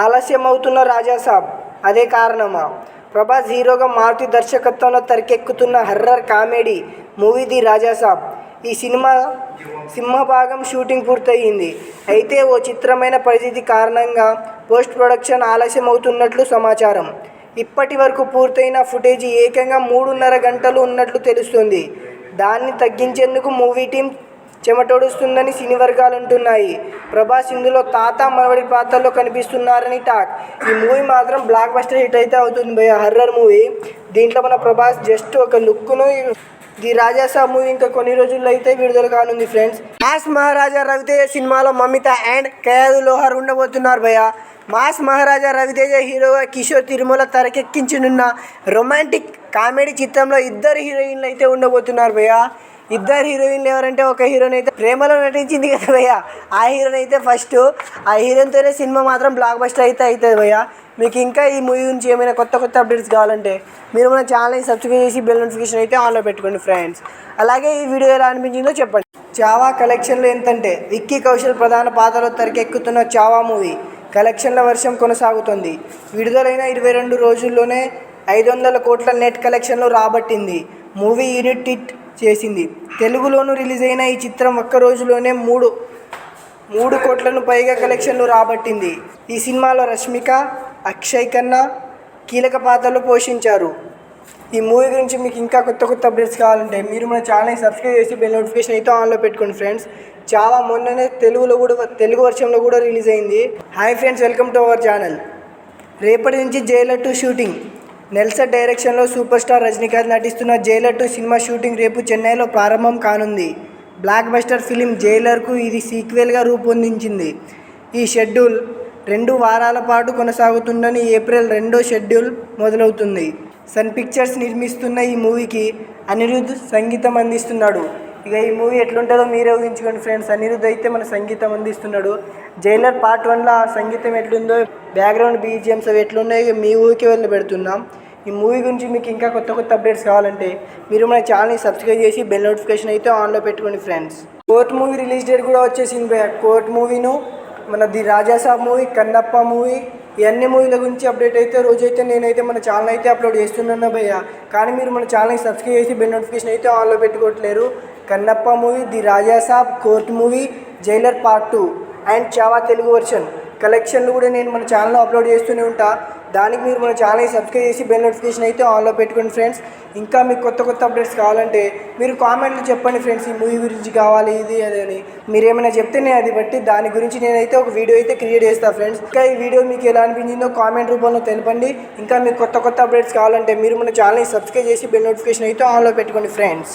ఆలస్యం అవుతున్న రాజాసాబ్ అదే కారణమా? ప్రభాస్ హీరోగా మారుతి దర్శకత్వంలో తెరకెక్కుతున్న horror comedy movie the Rajasaab ఈ సినిమా సింహభాగం షూటింగ్ పూర్తయింది. అయితే ఓ చిత్రమైన పరిస్థితి కారణంగా పోస్ట్ ప్రొడక్షన్ ఆలస్యం అవుతున్నట్లు సమాచారం. ఇప్పటి వరకు పూర్తయిన ఫుటేజీ ఏకంగా మూడున్నర గంటలు ఉన్నట్లు తెలుస్తుంది. దాన్ని తగ్గించేందుకు మూవీ టీం చెమటోడుస్తుందని సినీ వర్గాలు అంటున్నాయి ప్రభాస్ ఇందులో తాత మనవడి పాత్రలో కనిపిస్తున్నారని టాక్. ఈ మూవీ మాత్రం బ్లాక్ బస్టర్ హిట్ అయితే అవుతుంది భయ హర్రర్ మూవీ. దీంట్లో మన ప్రభాస్ జస్ట్ ఒక లుక్ను ది రాజాసాబ్ మూవీ ఇంకా కొన్ని రోజుల్లో అయితే విడుదల కానుంది ఫ్రెండ్స్. మాస్ మహారాజా రవితేజ సినిమాలో మమిత అండ్ కయాదు లోహార్ ఉండబోతున్నారు భయ మాస్ మహారాజా రవితేజ హీరోగా కిషోర్ తిరుమల తెరకెక్కించనున్న రొమాంటిక్ కామెడీ చిత్రంలో ఇద్దరు హీరోయిన్లు అయితే ఉండబోతున్నారు భయ్యా. ఇద్దరు హీరోయిన్లు ఎవరంటే ఒక హీరోయిన్ అయితే ప్రేమలో నటించింది కదా భయ్య. ఆ హీరోయిన్ అయితే ఫస్ట్ ఆ హీరోయిన్తోనే సినిమా మాత్రం బ్లాక్ బస్టర్ అయితే అవుతుంది భయ్య. మీకు ఇంకా ఈ మూవీ గురించి ఏమైనా కొత్త కొత్త అప్డేట్స్ కావాలంటే మీరు మన ఛానల్ని సబ్స్క్రైబ్ చేసి బెల్ నోటిఫికేషన్ అయితే ఆన్లో పెట్టుకోండి ఫ్రెండ్స్ అలాగే ఈ వీడియో ఎలా అనిపించిందో చెప్పండి. చావా కలెక్షన్లు ఎంతంటే విక్కీ కౌశల్ ప్రధాన పాత్రలో తెరకెక్కుతున్న చావా మూవీ కలెక్షన్ల వర్షం కొనసాగుతుంది. విడుదలైన ఇరవై రెండు రోజుల్లోనే ఐదు వందల కోట్ల నెట్ కలెక్షన్లు రాబట్టింది. మూవీ యూనిట్ హిట్ చేసింది. తెలుగులోనూ రిలీజ్ అయిన ఈ చిత్రం ఒక్క రోజులోనే మూడు మూడు కోట్లను పైగా కలెక్షన్లు రాబట్టింది. ఈ సినిమాలో రష్మిక అక్షయ్ ఖన్నా కీలక పాత్రలు పోషించారు. ఈ మూవీ గురించి మీకు ఇంకా కొత్త కొత్త అప్డేట్స్ కావాలంటే మీరు మన ఛానల్ని సబ్స్క్రైబ్ చేసి బెల్ నోటిఫికేషన్ అయితే ఆన్లో పెట్టుకోండి ఫ్రెండ్స్. చాలా మొన్ననే తెలుగులో కూడా తెలుగు వర్షంలో కూడా రిలీజ్ అయింది. Hi friends welcome to our channel. రేపటి నుంచి జైలర్ టు షూటింగ్. నెల్సన్ డైరెక్షన్లో సూపర్ స్టార్ రజనీకాంత్ నటిస్తున్న జైలర్ టూ సినిమా షూటింగ్ రేపు చెన్నైలో ప్రారంభం కానుంది. బ్లాక్ బస్టర్ ఫిలిం జైలర్కు ఇది సీక్వెల్గా రూపొందించింది. ఈ షెడ్యూల్ రెండు వారాల పాటు కొనసాగుతుందని ఏప్రిల్ రెండో షెడ్యూల్ మొదలవుతుంది. సన్ పిక్చర్స్ నిర్మిస్తున్న ఈ మూవీకి అనిరుద్ధ్ సంగీతం అందిస్తున్నాడు. ఇక ఈ మూవీ ఎట్లుంటుందో మీరే ఊహించుకోండి ఫ్రెండ్స్. అనిరుద్ధ్ అయితే మన సంగీతం అందిస్తున్నాడు. జైలర్ పార్ట్ వన్లో ఆ సంగీతం ఎట్లుందో బ్యాక్గ్రౌండ్ బీజిఎమ్స్ అవి ఎట్లున్నాయో ఇక మీ ఊరికి వెళ్ళి పెడుతున్నాం. ఈ మూవీ గురించి మీకు ఇంకా కొత్త కొత్త అప్డేట్స్ కావాలంటే మీరు మన ఛానల్ని సబ్స్క్రైబ్ చేసి బెల్ నోటిఫికేషన్ అయితే ఆన్లో పెట్టుకోండి friends. Court movie release date కూడా వచ్చేసింది కోర్ట్ మూవీను మన the Rajasaab movie Kannappa movie ఇవన్నీ మూవీల గురించి అప్డేట్ అయితే రోజైతే నేనైతే మన ఛానల్ అయితే అప్లోడ్ చేస్తున్నాను భయ్య. కానీ మీరు మన ఛానల్ని సబ్స్క్రైబ్ చేసి బెల్ నోటిఫికేషన్ అయితే ఆన్లో పెట్టుకోవట్లేరు. Kannappa movie the Rajasaab court movie Jailer part two and Chhaava Telugu version. కలెక్షన్లు కూడా నేను మన ఛానల్లో అప్లోడ్ చేస్తూనే ఉంటా. దానికి మీరు మన ఛానల్ని సబ్స్క్రైబ్ చేసి బెల్ నోటిఫికేషన్ అయితే ఆన్లో పెట్టుకోండి ఫ్రెండ్స్. ఇంకా మీకు కొత్త కొత్త అప్డేట్స్ కావాలంటే మీరు కామెంట్లు చెప్పండి ఫ్రెండ్స్ ఈ మూవీ గురించి కావాలి ఇది అది అని. మీరు ఏమైనా చెప్తే నేను అది బట్టి దాని గురించి నేనైతే ఒక వీడియో అయితే క్రియేట్ చేస్తాను ఫ్రెండ్స్. ఇంకా ఈ వీడియో మీకు ఎలా అనిపించిందో కామెంట్ రూపంలో తెలపండి. ఇంకా మీకు కొత్త కొత్త అప్డేట్స్ కావాలంటే మీరు మన ఛానల్ని సబ్స్క్రైబ్ చేసి బెల్ నోటిఫికేషన్ అయితే ఆన్లో పెట్టుకోండి ఫ్రెండ్స్.